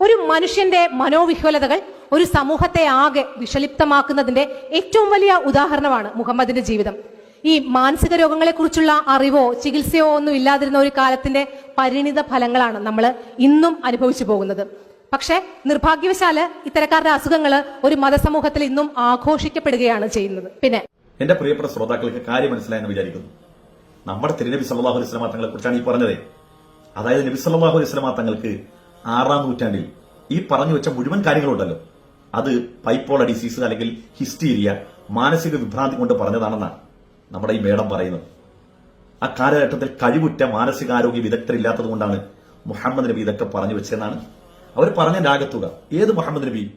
ഒരു മനുഷ്യന്റെ മനോവിഹ്വലതകൾ ഒരു സമൂഹത്തെ ആകെ വിഷലിപ്തമാക്കുന്നതിന്റെ ഏറ്റവും വലിയ ഉദാഹരണമാണ് മുഹമ്മദിന്റെ ജീവിതം. ഈ മാനസിക രോഗങ്ങളെക്കുറിച്ചുള്ള അറിവോ ചികിത്സയോ ഒന്നും ഇല്ലാതിരുന്ന ഒരു കാലത്തിന്റെ പരിണിത ഫലങ്ങളാണ് നമ്മൾ ഇന്നും അനുഭവിച്ചു പോകുന്നത്. പക്ഷേ നിർഭാഗ്യവശാൽ ഇത്തരക്കാരുടെ അസുഖങ്ങൾ ഒരു മതസമൂഹത്തിൽ ഇന്നും ആഘോഷിക്കപ്പെടുകയാണ് ചെയ്യുന്നത്. പിന്നെ എന്റെ പ്രിയപ്പെട്ട ശ്രോതാക്കൾക്ക് കാര്യം മനസ്സിലായെന്ന് വിചാരിക്കുന്നു. നമ്മുടെ തിരുനബി സല്ലാഹു അലൈഹി തങ്ങളെ കുറിച്ചാണ് ഈ പറഞ്ഞത്. അതായത് നബി സല്ലാഹു അലൈഹി തങ്ങൾക്ക് ആറാം നൂറ്റാണ്ടിൽ. ഈ പറഞ്ഞു വെച്ച മുഴുവൻ കാര്യങ്ങളുണ്ടല്ലോ. അത് പൈപ്പോള ഡിസീസ് അല്ലെങ്കിൽ ഹിസ്റ്റീരിയ മാനസിക വിഭ്രാന്തി കൊണ്ട് പറഞ്ഞതാണെന്നാണ് നമ്മുടെ ഈ മേഡം പറയുന്നത്. ആ കാലഘട്ടത്തിൽ കഴിവുറ്റ മാനസികാരോഗ്യ വിദഗ്ധരില്ലാത്തത് കൊണ്ടാണ് മുഹമ്മദ് നബി ഇതൊക്കെ പറഞ്ഞു വെച്ചതെന്നാണ്. അവർ പറഞ്ഞ രാഗത്തുക ഏത് മുഹമ്മദ് നബി?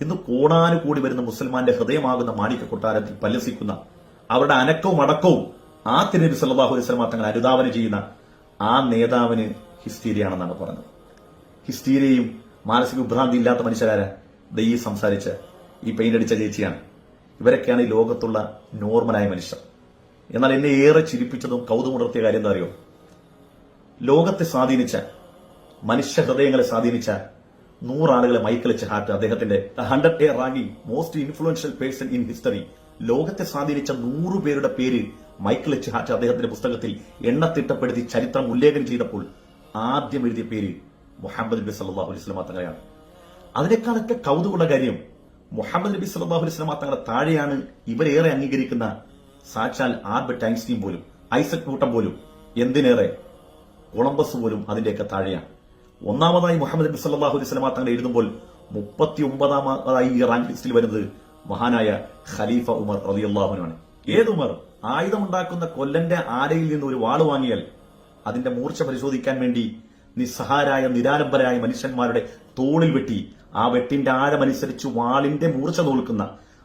ഇന്ന് കോടാനുകൂടി വരുന്ന മുസൽമാന്റെ ഹൃദയമാകുന്ന മാണിക്ക കൊട്ടാരത്തിൽ പല്ലസിക്കുന്ന അവരുടെ അനക്കവും അടക്കവും ആ തിരുനബി സല്ലാഹു അലൈഹി സ്വലമ തങ്ങൾ അനുധാവനം ചെയ്യുന്ന ആ നേതാവിന് ഹിസ്റ്റീരിയാണെന്നാണ് പറഞ്ഞത്. ഹിസ്റ്റീരിയയും മാനസിക വിഭ്രാന്തി ഇല്ലാത്ത മനുഷ്യരാര ദൈ സംസാരിച്ച് ഈ പെയിന്റ് അടിച്ച ചേച്ചിയാണ്. ഇവരൊക്കെയാണ് ഈ ലോകത്തുള്ള നോർമലായ മനുഷ്യർ. എന്നാൽ എന്നെ ഏറെ ചിരിപ്പിച്ചതും കൗതുമുണർത്തിയ കാര്യം എന്താ അറിയോ? ലോകത്തെ സ്വാധീനിച്ച മനുഷ്യ ഹൃദയങ്ങളെ സ്വാധീനിച്ച നൂറാളുകളെ മൈക്കിൾ ഹാർട്ട് അദ്ദേഹത്തിന്റെ hundred a ranking most influential person in history. ലോകത്തെ സ്വാധീനിച്ച നൂറു പേരുടെ പേര് മൈക്കിൾ ഹാർട്ട് അദ്ദേഹത്തിന്റെ പുസ്തകത്തിൽ എണ്ണത്തിട്ടപ്പെടുത്തി ചരിത്രം ഉല്ലേഖനം ചെയ്തപ്പോൾ ആദ്യം എഴുതിയ പേര് മുഹമ്മദ് നബി സല്ലാഹു അലൈഹി സ്വലമ തങ്ങളെയാണ്. അതിനേക്കാളൊക്കെ കൗതുകമുള്ള കാര്യം മുഹമ്മദ് നബി സല്ലാഹു അലൈഹി സ്വലമ തങ്ങളെ താഴെയാണ് ഇവരേറെ അംഗീകരിക്കുന്ന സാക്ഷാൽ ആൽബർട്ട് ഐൻസ്റ്റീൻ പോലും ഐസക് ന്യൂട്ടൻ പോലും എന്തിനേറെ? കൊളംബസ് പോലും അതിന്റെയൊക്കെ താഴെയാണ്. ഒന്നാമതായി മുഹമ്മദ് നബി സല്ലാഹു അലൈഹി സ്വലമ തങ്ങൾ എഴുതുമ്പോൾ മുപ്പത്തി ഒമ്പതാമതായി ഈ റാങ്ക് ലിസ്റ്റിൽ വരുന്നത് മഹാനായ ഖലീഫ ഉമർ റളിയല്ലാഹുവിനാണ് ഏത് ഉമർ? ആയുധമുണ്ടാക്കുന്ന കൊല്ലന്റെ ആരയിൽ നിന്ന് ഒരു വാൾ വാങ്ങിയാൽ അതിന്റെ മൂർച്ച പരിശോധിക്കാൻ വേണ്ടി നിസ്സഹാരായ നിരാലംബരായ മനുഷ്യന്മാരുടെ തോളിൽ വെട്ടി ആ വെട്ടിന്റെ ആഴമനുസരിച്ച് വാളിന്റെ മൂർച്ച നോൽക്കുന്ന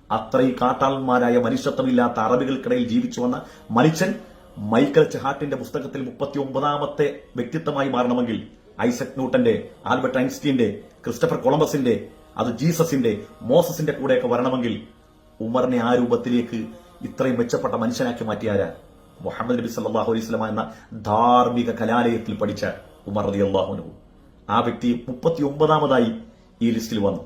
അത്രയും കാട്ടാളന്മാരായ മനുഷ്യത്വമില്ലാത്ത അറബികൾക്കിടയിൽ ജീവിച്ചു വന്ന മനുഷ്യൻ മൈക്കൽ ചെഹാട്ടിന്റെ പുസ്തകത്തിൽ മുപ്പത്തി ഒമ്പതാമത്തെ വ്യക്തിത്വമായി മാറണമെങ്കിൽ ഐസക് ന്യൂട്ടന്റെ ആൽബർട്ട് ഐൻസ്റ്റീന്റെ ക്രിസ്റ്റഫർ കൊളംബസിന്റെ അത് ജീസസിന്റെ മോസസിന്റെ കൂടെയൊക്കെ വരണമെങ്കിൽ ഉമറിനെ ആ രൂപത്തിലേക്ക് ഇത്രയും മെച്ചപ്പെട്ട മനുഷ്യനാക്കി മാറ്റിയാരാ? മുഹമ്മദ് നബി സല്ലാഹു അലൈഹി എന്ന ധാർമ്മിക കലാലയത്തിൽ പഠിച്ച ഉമർ റതി അള്ളാഹുനു ആ വ്യക്തി മുപ്പത്തി ഒമ്പതാമതായി ഈ ലിസ്റ്റിൽ വന്നു.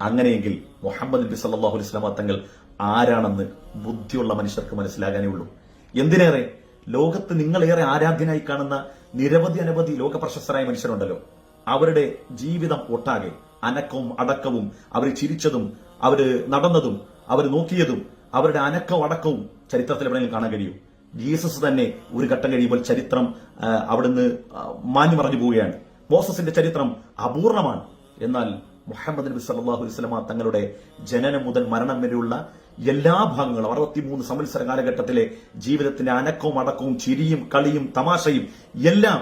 അങ്ങനെയെങ്കിൽ മുഹമ്മദ് നബി സല്ലാഹു സ്വലാമ തങ്ങൾ ആരാണെന്ന് ബുദ്ധിയുള്ള മനുഷ്യർക്ക് മനസ്സിലാകാനേ ഉള്ളൂ. എന്തിനേറെ? ലോകത്ത് നിങ്ങളേറെ ആരാധ്യനായി കാണുന്ന നിരവധി അനവധി ലോക പ്രശസ്തരായ മനുഷ്യരുണ്ടല്ലോ. അവരുടെ ജീവിതം ഒട്ടാകെ അനക്കവും അടക്കവും അവർ ചിരിച്ചതും അവർ നടന്നതും അവർ നോക്കിയതും അവരുടെ അനക്കവും അടക്കവും ചരിത്രത്തിൽ എവിടെയെങ്കിലും കാണാൻ കഴിയും. ജീസസ് തന്നെ ഒരു ഘട്ടം കഴിയുമ്പോൾ ചരിത്രം അവിടുന്ന് മാഞ്ഞു മറഞ്ഞു പോവുകയാണ്. മോസസിന്റെ ചരിത്രം അപൂർണമാണ്. എന്നാൽ മുഹമ്മദ് നബി സല്ലാഹു അലൈഹി വസല്ലമ തങ്ങളുടെ ജനനം മുതൽ മരണം വരെയുള്ള എല്ലാ ഭാഗങ്ങളും അറുപത്തിമൂന്ന് സംവത്സര കാലഘട്ടത്തിലെ ജീവിതത്തിന്റെ അനക്കവും അടക്കവും ചിരിയും കളിയും തമാശയും എല്ലാം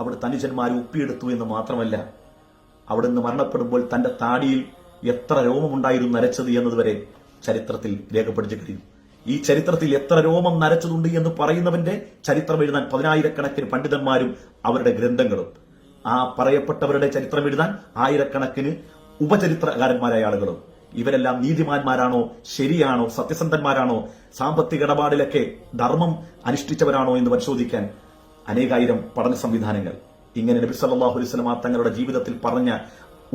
അവിടെ അനുജന്മാരെ ഒപ്പിയെടുത്തു എന്ന് മാത്രമല്ല അവിടുന്ന് മരണപ്പെടുമ്പോൾ തന്റെ താടിയിൽ എത്ര രോമമുണ്ടായിരുന്നു നരച്ചത് എന്നതുവരെ ചരിത്രത്തിൽ രേഖപ്പെടുത്തി കഴിയും ഈ ചരിത്രത്തിൽ എത്ര രോമം നരച്ചതുണ്ട് എന്ന് പറയുന്നവന്റെ ചരിത്രം എഴുതാൻ പതിനായിരക്കണക്കിന് പണ്ഡിതന്മാരും അവരുടെ ഗ്രന്ഥങ്ങളും. ആ പറയപ്പെട്ടവരുടെ ചരിത്രം എഴുതാൻ ആയിരക്കണക്കിന് ഉപചരിത്രകാരന്മാരായ ആളുകളും. ഇവരെല്ലാം നീതിമാന്മാരാണോ ശരിയാണോ സത്യസന്ധന്മാരാണോ സാമ്പത്തിക ഇടപാടിലൊക്കെ ധർമ്മം അനുഷ്ഠിച്ചവരാണോ എന്ന് പരിശോധിക്കാൻ അനേകായിരം പഠന സംവിധാനങ്ങൾ. ഇങ്ങനെ നബി സല്ലല്ലാഹു അലൈഹി തങ്ങളുടെ ജീവിതത്തിൽ പറഞ്ഞ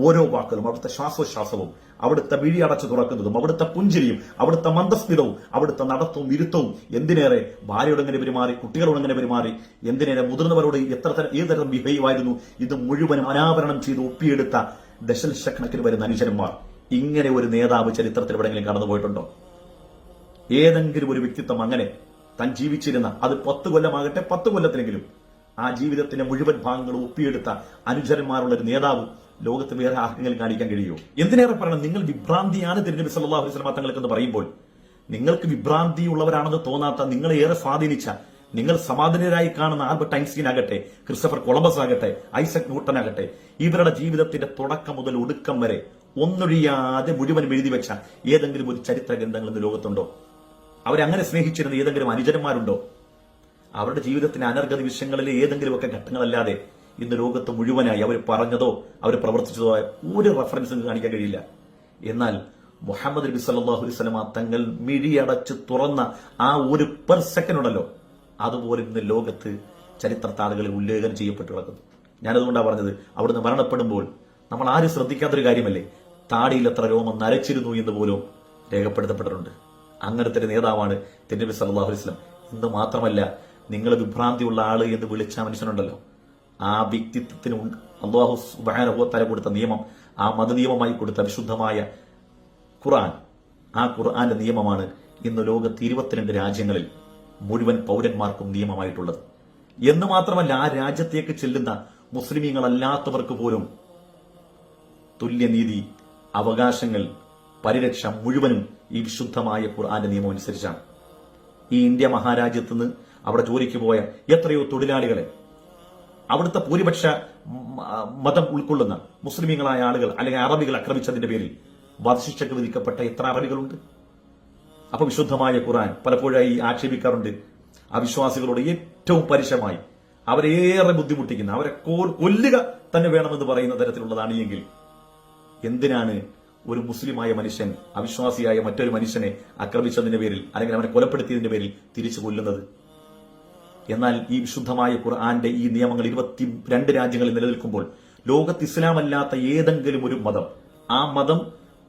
ഓരോ വാക്കുകളും അവിടുത്തെ ശ്വാസോച്ഛ്വാസവും അവിടുത്തെ വിഴി അടച്ചു തുറക്കുന്നതും അവിടുത്തെ പുഞ്ചിരിയും അവിടുത്തെ മന്ദസ്മിതവും അവിടുത്തെ നടത്തവും ഇരുത്തവും എന്തിനേറെ ഭാര്യയോട് എങ്ങനെ പെരുമാറി കുട്ടികളോട് എങ്ങനെ പെരുമാറി എന്തിനേറെ മുതിർന്നവരോട് എത്ര തരം ഏത് തരം ബിഹേവ് ആയിരുന്നു ഇത് മുഴുവനും അനാവരണം ചെയ്ത് ഒപ്പിയെടുത്ത ദശലക്ഷക്കണക്കിന് വരുന്ന അനുചരന്മാർ. ഇങ്ങനെ ഒരു നേതാവ് ചരിത്രത്തിൽ എവിടെയെങ്കിലും കടന്നുപോയിട്ടുണ്ടോ ഏതെങ്കിലും ഒരു വ്യക്തിത്വം അങ്ങനെ താൻ ജീവിച്ചിരുന്ന അത് പത്ത് കൊല്ലമാകട്ടെ പത്ത് കൊല്ലത്തിലെങ്കിലും ആ ജീവിതത്തിന്റെ മുഴുവൻ ഭാഗങ്ങളും ഒപ്പിയെടുത്ത അനുചരന്മാരുള്ള ഒരു നേതാവ് ലോകത്ത് വേറെ ആർക്കെങ്കിലും കാണിക്കാൻ കഴിയുമോ? എന്തിനേറെ പറയണം? നിങ്ങൾ വിഭ്രാന്തിയാണ് തിരുനബി സല്ലാഹു അലൈഹി തങ്ങൾക്ക് തങ്ങൾക്കെന്ന് പറയുമ്പോൾ. നിങ്ങൾക്ക് വിഭ്രാന്തി ഉള്ളവരാണെന്ന് തോന്നാത്ത നിങ്ങളെ ഏറെ സ്വാധീനിച്ച നിങ്ങൾ സമാധാനരായി കാണുന്ന ആൽബർട്ട് ഐൻസ്റ്റീൻ ആകട്ടെ ക്രിസ്റ്റഫർ കൊളംബസ് ആകട്ടെ ഐസക് ന്യൂട്ടൺ ആകട്ടെ ഇവരുടെ ജീവിതത്തിന്റെ തുടക്കം മുതൽ ഒടുക്കം വരെ ഒന്നൊഴിയാതെ മുഴുവൻ എഴുതി വെച്ച ഏതെങ്കിലും ഒരു ചരിത്ര ഗ്രന്ഥങ്ങൾ ഇന്ന് ലോകത്തുണ്ടോ? അവരങ്ങനെ സ്നേഹിച്ചിരുന്ന ഏതെങ്കിലും അനുചരന്മാരുണ്ടോ അവരുടെ ജീവിതത്തിന്റെ അനർഗതി വിഷയങ്ങളിലെ ഏതെങ്കിലുമൊക്കെ ഘട്ടങ്ങളല്ലാതെ ഇന്ന് ലോകത്ത് മുഴുവനായി അവർ പറഞ്ഞതോ അവർ പ്രവർത്തിച്ചതോ ഒരു റെഫറൻസും കാണിക്കാൻ കഴിയില്ല. എന്നാൽ മുഹമ്മദ് നബി സല്ലല്ലാഹു അലൈഹി വസല്ലമ തങ്ങൾ മിഴിയടച്ച് തുറന്ന ആ ഒരു പെർ സെക്കൻഡ് ഉണ്ടല്ലോ അതുപോലെ ഇന്ന് ലോകത്ത് ചരിത്ര താളുകളിൽ ഉല്ലേഖനം ചെയ്യപ്പെട്ടു കിടക്കുന്നു. ഞാനതുകൊണ്ടാണ് പറഞ്ഞത് അവിടുന്ന് മരണപ്പെടുമ്പോൾ നമ്മൾ ആരും ശ്രദ്ധിക്കാത്തൊരു കാര്യമല്ലേ താടിയിൽ എത്ര രോമം നരച്ചിരുന്നു എന്ന് പോലും രേഖപ്പെടുത്തപ്പെട്ടിട്ടുണ്ട്. അങ്ങനത്തെ ഒരു നേതാവാണ് തിരുനബി സല്ലല്ലാഹു അലൈഹി വസല്ലം. ഇന്ന് മാത്രമല്ല നിങ്ങൾ വിഭ്രാന്തിയുള്ള ആൾ എന്ന് വിളിച്ച മനുഷ്യനുണ്ടല്ലോ. ആ വ്യക്തിത്വത്തിന് അള്ളാഹു സുബാനുഭവത്താല കൊടുത്ത നിയമം ആ മതനിയമമായി കൊടുത്ത വിശുദ്ധമായ ഖുർആൻ. ആ ഖുർആന്റെ നിയമമാണ് ഇന്ന് ലോകത്ത് ഇരുപത്തിരണ്ട് രാജ്യങ്ങളിൽ മുഴുവൻ പൗരന്മാർക്കും നിയമമായിട്ടുള്ളത്. എന്ന് മാത്രമല്ല ആ രാജ്യത്തേക്ക് ചെല്ലുന്ന മുസ്ലിമീങ്ങളല്ലാത്തവർക്ക് പോലും തുല്യനീതി അവകാശങ്ങൾ പരിരക്ഷ മുഴുവനും ഈ വിശുദ്ധമായ ഖുർആന്റെ നിയമം അനുസരിച്ചാണ്. ഈ ഇന്ത്യ മഹാരാജ്യത്ത് നിന്ന് അവിടെ ജോലിക്ക് പോയ എത്രയോ തൊഴിലാളികളെ അവിടുത്തെ ഭൂരിപക്ഷ മതം ഉൾക്കൊള്ളുന്ന മുസ്ലിമീങ്ങളായ ആളുകൾ അല്ലെങ്കിൽ അറബികൾ ആക്രമിച്ചതിന്റെ പേരിൽ വധശിക്ഷക്ക് വിധിക്കപ്പെട്ട എത്ര അറബികളുണ്ട്? അപ്പൊ വിശുദ്ധമായ ഖുറാൻ പലപ്പോഴായി ആക്ഷേപിക്കാറുണ്ട്. അവിശ്വാസികളോട് ഏറ്റവും പരുഷമായി അവരേറെ ബുദ്ധിമുട്ടിക്കുന്ന അവരെ കൊല്ലുക തന്നെ വേണമെന്ന് പറയുന്ന തരത്തിലുള്ളതാണ് എങ്കിൽ എന്തിനാണ് ഒരു മുസ്ലിമായ മനുഷ്യൻ അവിശ്വാസിയായ മറ്റൊരു മനുഷ്യനെ ആക്രമിച്ചതിന്റെ പേരിൽ അല്ലെങ്കിൽ അവനെ കൊലപ്പെടുത്തിയതിന്റെ പേരിൽ തിരിച്ചു കൊല്ലുന്നത്? എന്നാൽ ഈ വിശുദ്ധമായ ഖുർആന്റെ ഈ നിയമങ്ങൾ ഇരുപത്തി രണ്ട് രാജ്യങ്ങളിൽ നിലനിൽക്കുമ്പോൾ ലോകത്ത് ഇസ്ലാമല്ലാത്ത ഏതെങ്കിലും ഒരു മതം ആ മതം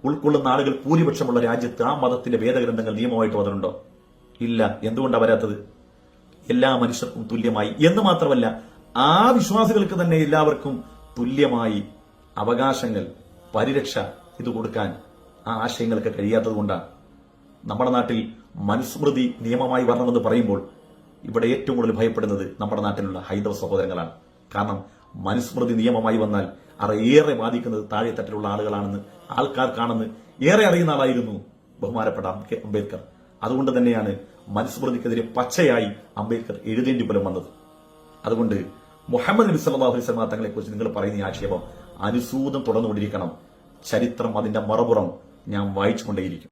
ഉൾക്കൊള്ളുന്ന ആളുകൾ ഭൂരിപക്ഷമുള്ള രാജ്യത്ത് ആ മതത്തിന്റെ വേദഗ്രന്ഥങ്ങൾ നിയമമായിട്ട് വന്നിട്ടുണ്ടോ? ഇല്ല. എന്തുകൊണ്ടാണ് വരാത്തത്? എല്ലാ മനുഷ്യർക്കും തുല്യമായി. എന്ന് മാത്രമല്ല ആ വിശ്വാസികൾക്ക് തന്നെ എല്ലാവർക്കും തുല്യമായി അവകാശങ്ങൾ പരിരക്ഷ ഇത് കൊടുക്കാൻ ആ ആശയങ്ങൾക്ക് കഴിയാത്തത് കൊണ്ടാണ് നമ്മുടെ നാട്ടിൽ മനുസ്മൃതി നിയമമായി വരണമെന്ന് പറയുമ്പോൾ ഇവിടെ ഏറ്റവും കൂടുതൽ ഭയപ്പെടുന്നത് നമ്മുടെ നാട്ടിലുള്ള ഹൈന്ദവ സഹോദരങ്ങളാണ്. കാരണം മനുസ്മൃതി നിയമമായി വന്നാൽ ഏറെ ബാധിക്കുന്നത് താഴെത്തട്ടിലുള്ള ആളുകളാണെന്ന് ആൾക്കാർക്കാണെന്ന് ഏറെ അറിയുന്ന ആളായിരുന്നു ബഹുമാനപ്പെട്ട അംബേദ്കർ. അതുകൊണ്ട് തന്നെയാണ് മനുസ്മൃതിക്കെതിരെ പച്ചയായി അംബേദ്കർ എഴുതേണ്ടി പോലും വന്നത്. അതുകൊണ്ട് മുഹമ്മദ് നബി സല്ലല്ലാഹു അലൈഹി തങ്ങളെ കുറിച്ച് നിങ്ങൾ പറയുന്ന ഈ ആക്ഷേപം അനുസൂതം തുടർന്നുകൊണ്ടിരിക്കണം. ചരിത്രം അതിന്റെ മറുപുറം ഞാൻ വായിച്ചുകൊണ്ടേയിരിക്കും.